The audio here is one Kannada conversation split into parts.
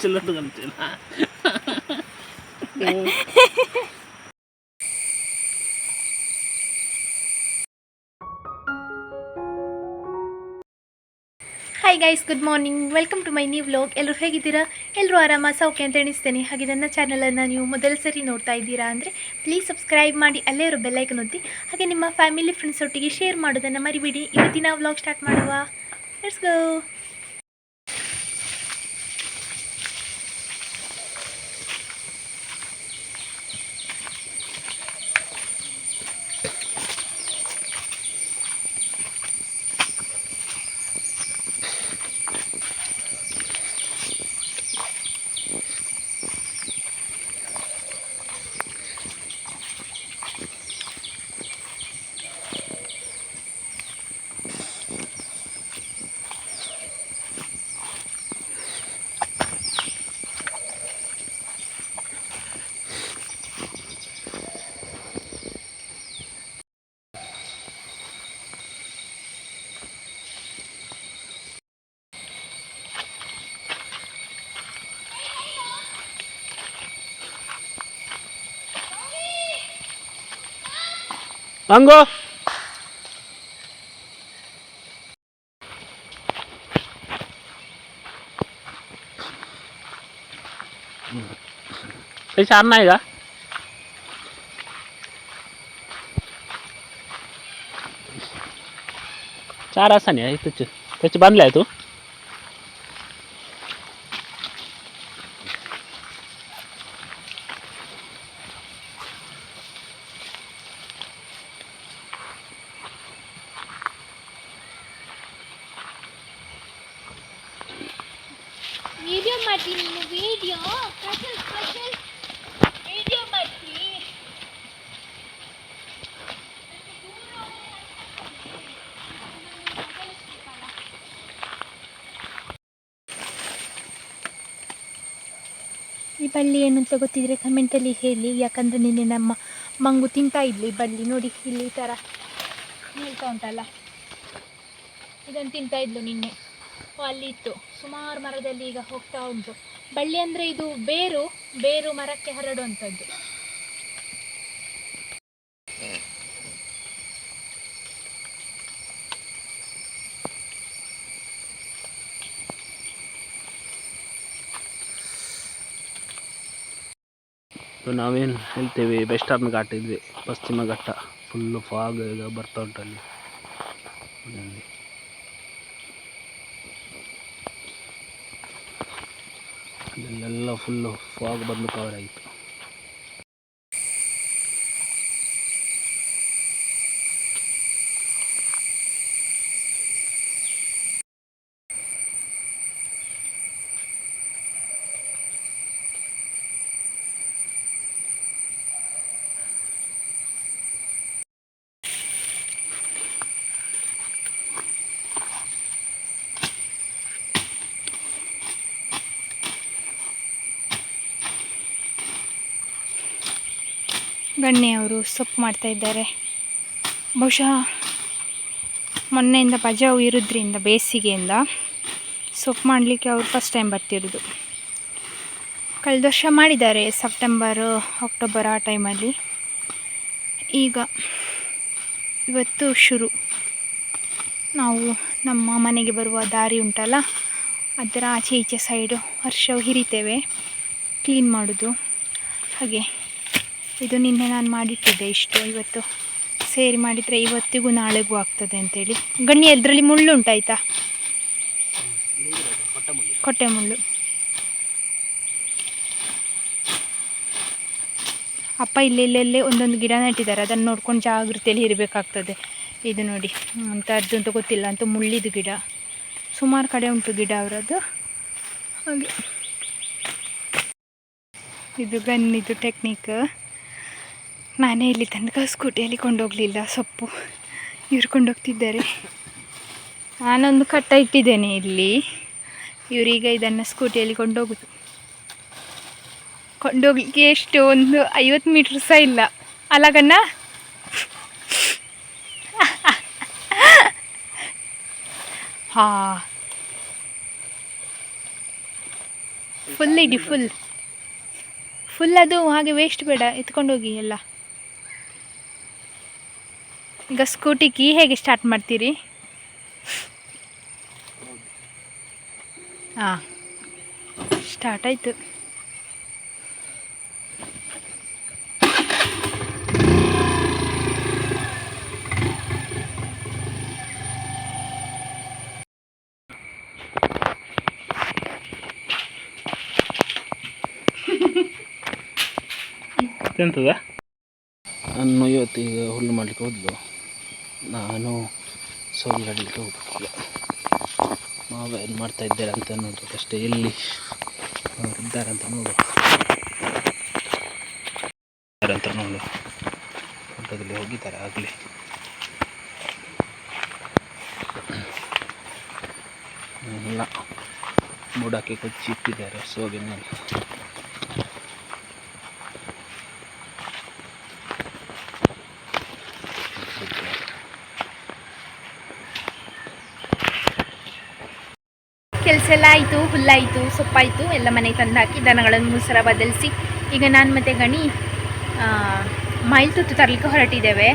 ಚಲೋ ತಗೊಂತೀನ. Hi guys good morning welcome to my new vlog ಎಲ್ಲರೂ ಹೇಗಿದ್ದೀರಾ? ಎಲ್ಲರೂ ಆರಾಮ ಸೌಖ್ಯ ಅಂತ ಎಣಿಸ್ತೇನೆ. ಹಾಗೆ ನನ್ನ ಚಾನಲನ್ನು ನೀವು ಮೊದಲ ಸರಿ ನೋಡ್ತಾ ಇದ್ದೀರಾ ಅಂದರೆ ಪ್ಲೀಸ್ ಸಬ್ಸ್ಕ್ರೈಬ್ ಮಾಡಿ ಅಲ್ಲೇ ಇರೋ ಬೆಲ್ಲೈಕನ್ ಒತ್ತಿ. ಹಾಗೆ ನಿಮ್ಮ ಫ್ಯಾಮಿಲಿ ಫ್ರೆಂಡ್ಸ್ ಒಟ್ಟಿಗೆ ಶೇರ್ ಮಾಡೋದನ್ನು ಮರಿಬಿಡಿ. ಇವತ್ತಿನ ವ್ಲಾಗ್ ಸ್ಟಾರ್ಟ್ ಮಾಡುವ. Let's go ಹಂಗೋ कैसे आना आएगा चार असा नाही आहे त्याचे त्याचे बांधले आहे तू ಮಾಡ್ತೀನಿ ನೀನು ವಿಡಿಯೋ ಸ್ಪೆಷಲ್ ಸ್ಪೆಷಲ್ ವಿಡಿಯೋ ಮಾಡ್ತೀನಿ ಈ ಬಳ್ಳಿ ಏನು ಅಂತ ಗೊತ್ತಿದ್ರೆ ಕಮೆಂಟಲ್ಲಿ ಹೇಳಿ, ಯಾಕಂದ್ರೆ ನಿನ್ನೆ ನಮ್ಮ ಮಂಗು ತಿಂತಾ ಇದ್ಲಿ ಬಳ್ಳಿ. ನೋಡಿ, ಇಲ್ಲಿ ಈ ಥರ ಹೇಳ್ತಾ ಉಂಟಲ್ಲ? ಇದನ್ನು ತಿಂತಾ ಇದ್ಲು ನಿನ್ನೆ. ಓ, ಅಲ್ಲಿ ಇತ್ತು ಸುಮಾರು ಮರದಲ್ಲಿ ಈಗ ಹೋಗ್ತಾ ಉಂಟು. ಬಳ್ಳಿ ಅಂದರೆ ಇದು ಬೇರು ಬೇರು ಮರಕ್ಕೆ ಹರಡುವಂಥದ್ದು. ನಾವೇನು ಹೇಳ್ತೇವೆ ವೆಸ್ಟರ್ನ್ ಘಾಟ್ ಇದ್ವಿ. ಪಶ್ಚಿಮ ಘಟ್ಟ. ಫುಲ್ಲು ಫಾಗ್ ಈಗ ಬರ್ತಾ ಉಂಟಲ್ಲಿ ಅಲ್ಲೆಲ್ಲ ಫುಲ್ಲು ಫಾಗ್ ಬಂದು ಕವರ್ ಗಣ್ಣೆ ಅವರು ಸೊಪ್ಪು ಮಾಡ್ತಾ ಇದ್ದಾರೆ. ಬಹುಶಃ ಮೊನ್ನೆಯಿಂದ ಬಜಾವು ಇರೋದ್ರಿಂದ ಬೇಸಿಗೆಯಿಂದ ಸೊಪ್ಪು ಮಾಡಲಿಕ್ಕೆ ಅವರು ಫಸ್ಟ್ ಟೈಮ್ ಬರ್ತಿರೋದು. ಕಳೆದ ವರ್ಷ ಮಾಡಿದ್ದಾರೆ ಸೆಪ್ಟೆಂಬರ್ ಅಕ್ಟೋಬರ್ ಆ ಟೈಮಲ್ಲಿ ಈಗ ಇವತ್ತು ಶುರು. ನಾವು ನಮ್ಮ ಮನೆಗೆ ಬರುವ ದಾರಿ ಉಂಟಲ್ಲ, ಅದರ ಆಚೆ ಈಚೆ ಸೈಡು ವರ್ಷವು ಹಿರಿತೇವೆ. ಕ್ಲೀನ್ ಮಾಡೋದು. ಹಾಗೆ ಇದು ನಿನ್ನೆ ನಾನು ಮಾಡಿಟ್ಟಿದ್ದೆ ಇಷ್ಟು. ಇವತ್ತು ಸೇರಿ ಮಾಡಿದರೆ ಇವತ್ತಿಗೂ ನಾಳೆಗೂ ಆಗ್ತದೆ ಅಂತೇಳಿ. ಗಣ್ಯ ಅದರಲ್ಲಿ ಮುಳ್ಳು ಉಂಟಾಯ್ತಾ ಕೊಟ್ಟೆ ಮುಳ್ಳು. ಅಪ್ಪ ಇಲ್ಲೆಲ್ಲೆಲ್ಲೇ ಒಂದೊಂದು ಗಿಡ ನೆಟ್ಟಿದ್ದಾರೆ. ಅದನ್ನು ನೋಡ್ಕೊಂಡು ಜಾಗೃತಿಯಲ್ಲಿ ಇರಬೇಕಾಗ್ತದೆ. ಇದು ನೋಡಿ. ಅಂಥದ್ದು ಅಂತ ಗೊತ್ತಿಲ್ಲ ಅಂತ ಮುಳ್ಳಿದ ಗಿಡ. ಸುಮಾರು ಕಡೆ ಉಂಟು ಗಿಡ ಅವರದ್ದು. ಹಾಗೆ. ಇದು ಗನ್ನಿದು ಟೆಕ್ನಿಕ್ ನಾನೇ ಇಲ್ಲಿ ತನಕ ಸ್ಕೂಟಿಯಲ್ಲಿ ಕೊಂಡೋಗಲಿಲ್ಲ, ಸೊಪ್ಪು. ಇವ್ರು ಕೊಂಡೋಗ್ತಿದ್ದಾರೆ. ನಾನೊಂದು ಕಟ್ಟ ಇಟ್ಟಿದ್ದೇನೆ ಇಲ್ಲಿ. ಇವರೀಗ ಇದನ್ನು ಸ್ಕೂಟಿಯಲ್ಲಿ ಕೊಂಡೋಗುದು ಕೊಂಡೋಗ್ಲಿಕ್ಕೆ ಎಷ್ಟು? ಒಂದು ಐವತ್ತು ಮೀಟ್ರ್ ಸಹ ಇಲ್ಲ. ಅಲಗಣ್ಣ ಹಾ. ಫುಲ್ ಇಡಿ ಫುಲ್ ಫುಲ್ ಅದು ಹಾಗೆ ವೇಸ್ಟ್ ಬೇಡ, ಎತ್ಕೊಂಡೋಗಿ ಎಲ್ಲ. ಈಗ ಸ್ಕೂಟಿ ಕೀ ಹೇಗೆ ಸ್ಟಾರ್ಟ್ ಮಾಡ್ತೀರಿ? ಹಾಂ ಸ್ಟಾರ್ಟ್ ಆಯಿತು. ಎಂತದ? ನಾನು ಇವತ್ತು ಈಗ ಹುಲ್ಲು ಮಾಡಲಿಕ್ಕೆ ಹೋದ್ಲು. ನಾನು ಸೋಗಿ ಆಡಲಿಕ್ಕೆ ಹೋಗ್ತಿಲ್ಲ ಮಾವ ಏನು ಮಾಡ್ತಾ ಇದ್ದಾರೆ ಅಂತ ನೋಡ್ಬೇಕಷ್ಟೇ ಎಲ್ಲಿ ಅವ್ರು ಇದ್ದಾರೆ ಅಂತ ನೋಡು. ಅಂತ ನೋಡು. ಫೋಟೋದಲ್ಲಿ ಹೋಗಿದ್ದಾರೆ ಆಗಲಿ. ಎಲ್ಲ ಮೂಡಕ್ಕೆ ಕೊಚ್ಚಿ ಇಟ್ಟಿದ್ದಾರೆ ಸೋಗಿನಲ್ಲಿ ಕೆಲಸ ಎಲ್ಲ ಆಯಿತು ಹುಲ್ಲಾಯಿತು ಸೊಪ್ಪಾಯಿತು ಎಲ್ಲ ಮನೆಗೆ ತಂದು ಹಾಕಿ ದನಗಳನ್ನು ಮುಸರ ಬದಲಿಸಿ, ಈಗ ನಾನು ಮತ್ತು ಗಣಿ ಮೈಲ್ ತುತ್ತು ತರಲಿಕ್ಕೆ ಹೊರಟಿದ್ದೇವೆ.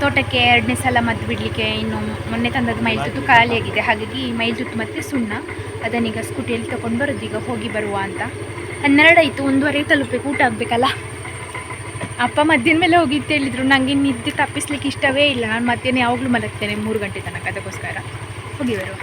ತೋಟಕ್ಕೆ ಎರಡನೇ ಸಲ ಮದ್ದು ಬಿಡಲಿಕ್ಕೆ ಇನ್ನು ಮೊನ್ನೆ ತಂದದ್ದು ಮೈಲ್ ತುತ್ತು ಖಾಲಿಯಾಗಿದೆ ಹಾಗಾಗಿ ಮೈಲ್ ತುತ್ತು ಮತ್ತು ಸುಣ್ಣ, ಅದನ್ನೀಗ ಸ್ಕೂಟಿಯಲ್ಲಿ ತೊಗೊಂಡು ಬರೋದು, ಈಗ ಹೋಗಿ ಬರುವ ಅಂತ. ಹನ್ನೆರಡಾಯಿತು ಒಂದೂವರೆಗೆ ತಲುಪಬೇಕು, ಊಟ ಆಗಬೇಕಲ್ಲ? ಅಪ್ಪ ಮಧ್ಯಾಹ್ನ ಮೇಲೆ ಹೋಗಿತ್ತು ಹೇಳಿದ್ರು ನನಗೆ ನಿದ್ದೆ ತಪ್ಪಿಸ್ಲಿಕ್ಕೆ ಇಷ್ಟವೇ ಇಲ್ಲ. ನಾನು ಮಧ್ಯಾಹ್ನ ಯಾವಾಗಲೂ ಮಲಗ್ತೇನೆ ಮೂರು ಗಂಟೆ ತನಕ, ಅದಕ್ಕೋಸ್ಕರ. ಹೋಗಿ ಬರುವ.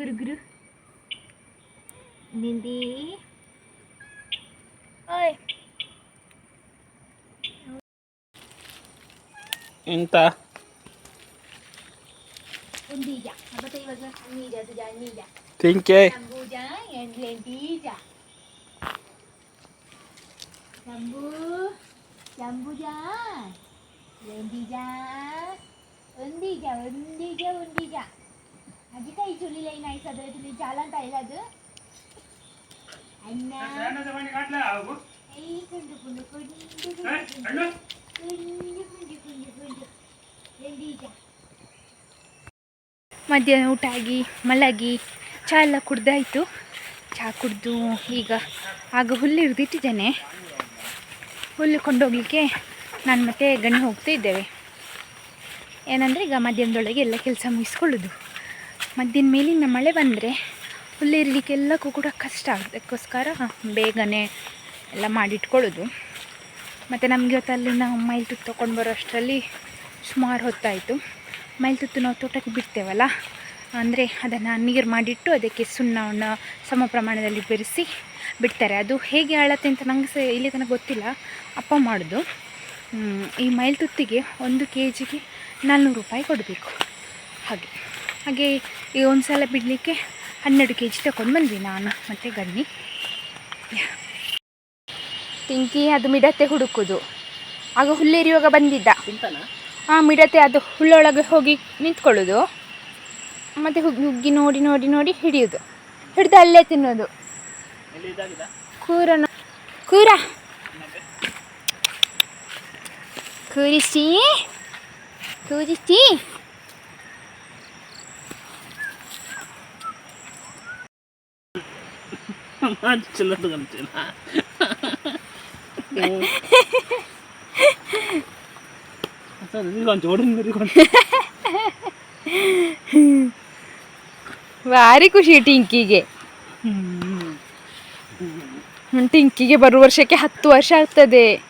guru-guru. nindi, Oi. Entah. Endija. Apa tadi bahasa dia tu jangan Nija. Tingke. Jambu ja. Endija. Jambu. Jambu ja, undi ja. Undi ja. હજી કઈ ચૂલી લઈને આવી ಅಣ್ಣ. ચૂલી ચાલે ને તારી બાજુ ಮಧ್ಯಾಹ್ನ ಊಟ ಆಗಿ ಮಲಗಿ ಚಹಾ ಎಲ್ಲ ಕುಡ್ದಾಯಿತು. ಚಹಾ ಕುಡಿದು ಈಗ ಆಗ ಹುಲ್ಲು ಹಿಡ್ದಿಟ್ಟಿದ್ದೇನೆ. ಹುಲ್ಲು ಕೊಂಡೋಗ್ಲಿಕ್ಕೆ ನಾನು ಮತ್ತೆ ಗಣಿ ಹೋಗ್ತಾ ಇದ್ದೇವೆ. ಏನಂದರೆ ಈಗ ಮಧ್ಯಾಹ್ನದೊಳಗೆ ಎಲ್ಲ ಕೆಲಸ ಮುಗಿಸ್ಕೊಳ್ಳೋದು. ಮಧ್ಯಾಹ್ನ ಮೇಲಿನ ಮಳೆ ಬಂದರೆ ಹುಲ್ಲಿರಲಿಕ್ಕೆಲ್ಲಕ್ಕೂ ಕೂಡ ಕಷ್ಟ ಅದಕ್ಕೋಸ್ಕರ ಬೇಗನೆ ಎಲ್ಲ ಮಾಡಿಟ್ಕೊಳ್ಳೋದು. ಮತ್ತು ನಮಗೆ ಇವತ್ತು ಅಲ್ಲಿ ನಾವು ಮೈಲ್ ತುತ್ತು ತೊಗೊಂಡು ಬರೋ ಅಷ್ಟರಲ್ಲಿ ಸುಮಾರು ಹೊತ್ತಾಯಿತು. ಮೈಲ್ ತುತ್ತು ನಾವು ತೋಟಕ್ಕೆ ಬಿಡ್ತೇವಲ್ಲ, ಅಂದರೆ ಅದನ್ನು ನೀರು ಮಾಡಿಟ್ಟು ಅದಕ್ಕೆ ಸುಣ್ಣವನ್ನು ಸಮ ಪ್ರಮಾಣದಲ್ಲಿ ಬೆರೆಸಿ ಬಿಡ್ತಾರೆ. ಅದು ಹೇಗೆ ಆಳತ್ತೆ ಅಂತ ನಂಗೆ ಸಹ ಇಲ್ಲಿ ತನಕ ಗೊತ್ತಿಲ್ಲ. ಅಪ್ಪ ಮಾಡೋದು. ಈ ಮೈಲ್ ತುತ್ತಿಗೆ ಒಂದು ಕೆ ಜಿಗೆ ನಾನ್ನೂರು ರೂಪಾಯಿ ಕೊಡಬೇಕು. ಹಾಗೆ. ಹಾಗೆ ಈ ಒಂದು ಸಲ ಬಿಡಲಿಕ್ಕೆ ಹನ್ನೆರಡು ಕೆ ಜಿ ತಗೊಂಡು ಬಂದ್ವಿ ನಾನು ಮತ್ತು ಗಣ್ಣಿ ತಿಂಕಿ ಅದು ಮಿಡತೆ ಹುಡುಕೋದು. ಆಗ ಹುಲ್ಲೇರಿಯುವಾಗ ಬಂದಿದ್ದ. ಹಾಂ ಆ ಮಿಡತೆ ಅದು ಹುಲ್ಲೊಳಗೆ ಹೋಗಿ ನಿಂತ್ಕೊಳ್ಳೋದು. ಮತ್ತು ಹುಗ್ಗಿ ಹುಗ್ಗಿ ನೋಡಿ ನೋಡಿ ನೋಡಿ ಹಿಡಿಯೋದು. ಹಿಡಿದು ಅಲ್ಲೇ ತಿನ್ನೋದು. ಕೂರನ ಕೂರ. ಕೂರಿಸಿ ಕೂರಿಸಿ ಭಾರಿ ಖುಷಿ ಟಿಂಕಿಗೆ. ಟಿಂಕಿಗೆ ಬರುವ ವರ್ಷಕ್ಕೆ ಹತ್ತು ವರ್ಷ ಆಗ್ತದೆ.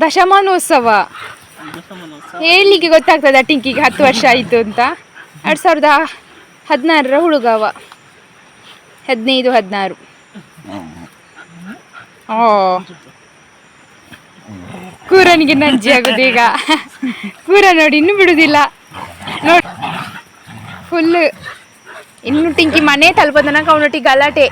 ದಶಮಾನೋತ್ಸವ. ಹೇಳಲಿಕ್ಕೆ ಗೊತ್ತಾಗ್ತದ ಟಿಂಕಿಗೆ ಹತ್ತು ವರ್ಷ ಆಯಿತು ಅಂತ? ಎರಡು ಸಾವಿರದ ಹದಿನಾರರ ಹುಡುಗವ. ಹದಿನೈದು ಹದಿನಾರು. ಓ. ಕೂರನಿಗೆ ನಜ್ಜಿ ಆಗುದು ಈಗ. ಕೂರ ನೋಡಿ ಇನ್ನು ಬಿಡುದಿಲ್ಲ. ನೋಡಿ. ಫುಲ್ ಇನ್ನು ಟಿಂಕಿ ಮನೆ ತಲುಪೋ ಅವನೊಟ್ಟಿಗೆ ಗಲಾಟೆ.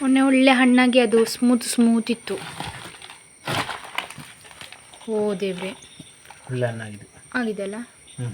ಮೊನ್ನೆ ಒಳ್ಳೆ ಹಣ್ಣಾಗಿ ಅದು ಸ್ಮೂತ್ ಸ್ಮೂತ್ ಇತ್ತು. ಓ ದೇವ್ರೆ. ಹುಲ್ಲನ್ನಾಗಿದೆ ಆಗಿದೆಲ್ಲ ಹ್ಞೂ